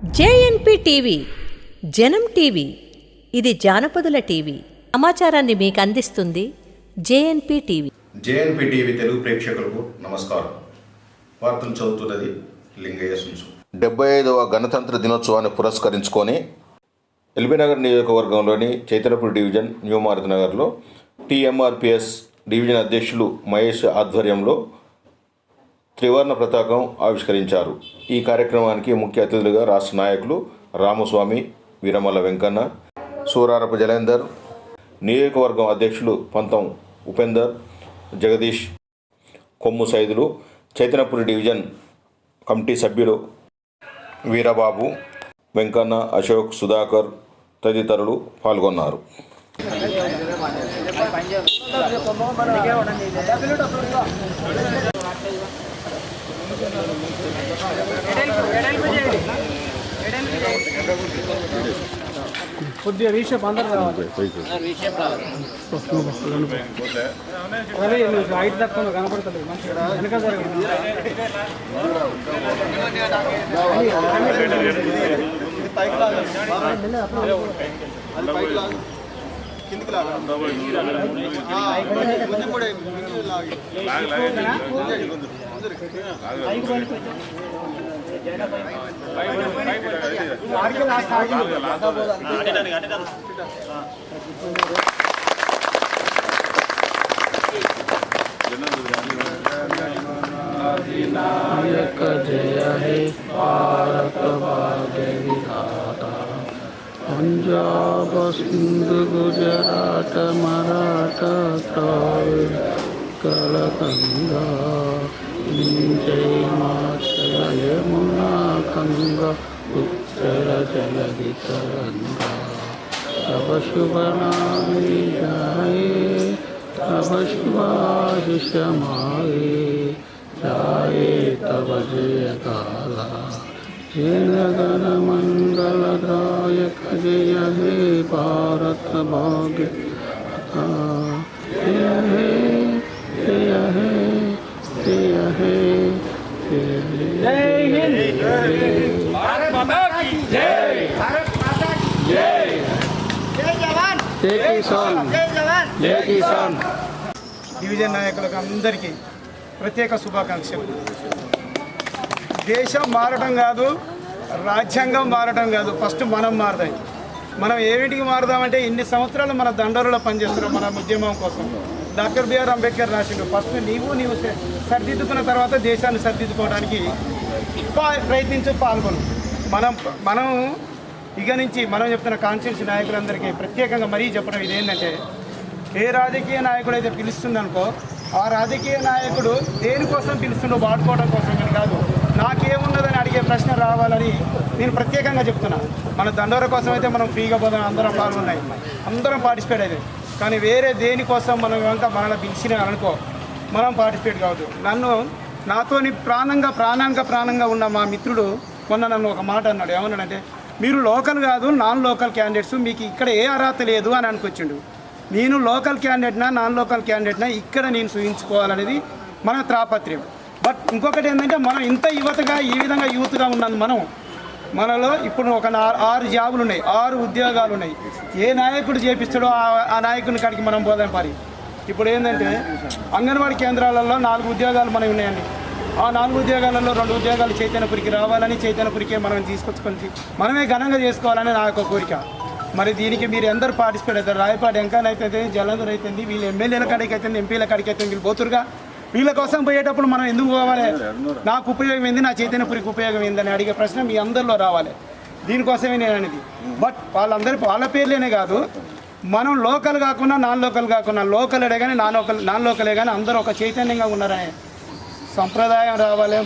JNP TV జనం TV ఇది జానపదుల TV. సమాచారాన్ని మీకు అందిస్తుంది JNP TV. JNP TV Telugu ప్రేక్షకులకు నమస్కారం. వార్తలు చదువుతున్నది లింగయ్య సుంసు. డెబ్బై ఐదవ గణతంత్ర దినోత్సవాన్ని పురస్కరించుకొని ఎల్బీనగర్ నియోజకవర్గంలోని చైతన్యపూర్ డివిజన్ న్యూ మారుతి నగర్లో టీఎంఆర్పిఎస్ డివిజన్ అధ్యక్షులు మహేష్ ఆధ్వర్యంలో త్రివర్ణ పతాకం ఆవిష్కరించారు. ఈ కార్యక్రమానికి ముఖ్య అతిథులుగా రాష్ట్ర నాయకులు రామస్వామి వీరమల్ల వెంకన్న సూరారపు జలేందర్ నియోజకవర్గం అధ్యక్షులు పంతం ఉపేందర్ జగదీష్ కొమ్ము సైదులు చైతన్యపురి డివిజన్ కమిటీ సభ్యులు వీరబాబు వెంకన్న అశోక్ సుధాకర్ తదితరులు పాల్గొన్నారు. కొద్దిగా రీషేప్ అందరు రావాలి అదే నువ్వు హైట్ తక్కువ కనపడుతుంది మంచిగా వెనక జరగదు అప్పుడు అది పైకి లాగా नायक जय हे पार्थ भाग्य विधाता पंजाब કચ્છ સિંધ ગુજરાત મરાઠા ત્રાલ કલકંગા જય માતા યમુના ગંગા ઉત્તર જલધિતરંગા તબ શુભ નામે જાય તબ શુભાશ સમાય જાય તબ જય કાલા भाग्य जय हे जय हे जय हे जय हे जय किसान जय किसान డివిజన్ నాయకులకు అందరికీ ప్రత్యేక శుభాకాంక్షలు దేశం మారటం కాదు రాజ్యాంగం మారటం కాదు ఫస్ట్ మనం మారదాం. మనం ఏమిటికి మారుదామంటే ఇన్ని సంవత్సరాలు మన దండరులో పనిచేస్తున్నాం మన ఉద్యమం కోసం. డాక్టర్ బిఆర్ అంబేద్కర్ రాసిండు ఫస్ట్ నీవు నీవు సర్దిద్దుకున్న సరిదిద్దుకున్న తర్వాత దేశాన్ని సరిదిద్దుకోవడానికి ప్రయత్నించి పాల్గొను. మనం మనం ఇక నుంచి మనం చెప్తున్న కాన్స్టిట్యూన్సీ నాయకులందరికీ ప్రత్యేకంగా మరీ చెప్పడం ఇదేంటంటే ఏ రాజకీయ నాయకుడు అయితే పిలుస్తుందనుకో ఆ రాజకీయ నాయకుడు దేనికోసం పిలుస్తుండో వాడుకోవడం కోసం కాదు. నాకేమున్నదని అడిగే ప్రశ్న రావాలని నేను ప్రత్యేకంగా చెప్తున్నా. మన దండోర కోసం అయితే మనం ఫ్రీగా పోదాం అందరం పాల్గొన్నాయి అందరం పార్టిసిపేట్ అయితే కానీ వేరే దేనికోసం మనం కనుక మనల్ని పిలిచిన అనుకో మనం పార్టిసిపేట్ కావద్దు. నన్ను నాతోని ప్రాణంగా ప్రాణంగా ప్రాణంగా ఉన్న మా మిత్రుడు మొన్న నన్ను ఒక మాట అన్నాడు. ఏమన్నాడంటే మీరు లోకల్ కాదు నాన్ లోకల్ క్యాండిడేట్స్ మీకు ఇక్కడ ఏ అర్హత లేదు అని అనుకొచ్చిండు. నేను లోకల్ క్యాండిడేట్నా నాన్ లోకల్ క్యాండిడేట్నా ఇక్కడ నేను చూపించుకోవాలనేది మన త్రాపత్రయం. బట్ ఇంకొకటి ఏంటంటే మనం ఇంత యువతగా ఈ విధంగా యూత్గా ఉన్నాం మనం మనలో ఇప్పుడు ఒక ఆరు జాబులు ఉన్నాయి ఆరు ఉద్యోగాలు ఉన్నాయి. ఏ నాయకుడు చేపిస్తాడో ఆ- ఆ నాయకుని కాడికి మనం పోదాం పరి. ఇప్పుడు ఏంటంటే అంగన్వాడీ కేంద్రాలలో నాలుగు ఉద్యోగాలు మనవి ఉన్నాయండి. ఆ నాలుగు ఉద్యోగాలలో రెండు ఉద్యోగాలు చైతన్యపురికి రావాలని చైతన్యపురికే మనం తీసుకొచ్చుకొని మనమే ఘనంగా చేసుకోవాలని నా యొక్క కోరిక. మరి దీనికి మీరు అందరూ పార్టిసిపేట్ అవుతారు? రాయపాటి వెంకన్న అయితే జలంధర్ అవుతుంది వీళ్ళు ఎమ్మెల్యేల కాడికి అవుతుంది ఎంపీల కాడికి అవుతుంది వీళ్ళు పోతురుగా? వీళ్ళ కోసం పోయేటప్పుడు మనం ఎందుకు పోవాలి? నాకు ఉపయోగం ఏంది నా చైతన్యపురికి ఉపయోగం ఏందని అడిగే ప్రశ్న మీ అందరిలో రావాలి. దీనికోసమే నేను అనేది. బట్ వాళ్ళందరి వాళ్ళ పేర్లేనే కాదు. మనం లోకల్ కాకుండా నాన్ లోకల్ కాకుండా లోకల్ అడే కానీ నాన్ లోకల్ నాన్ లోకలే కానీ అందరూ ఒక చైతన్యంగా ఉన్నారనే సంప్రదాయం రావాలి.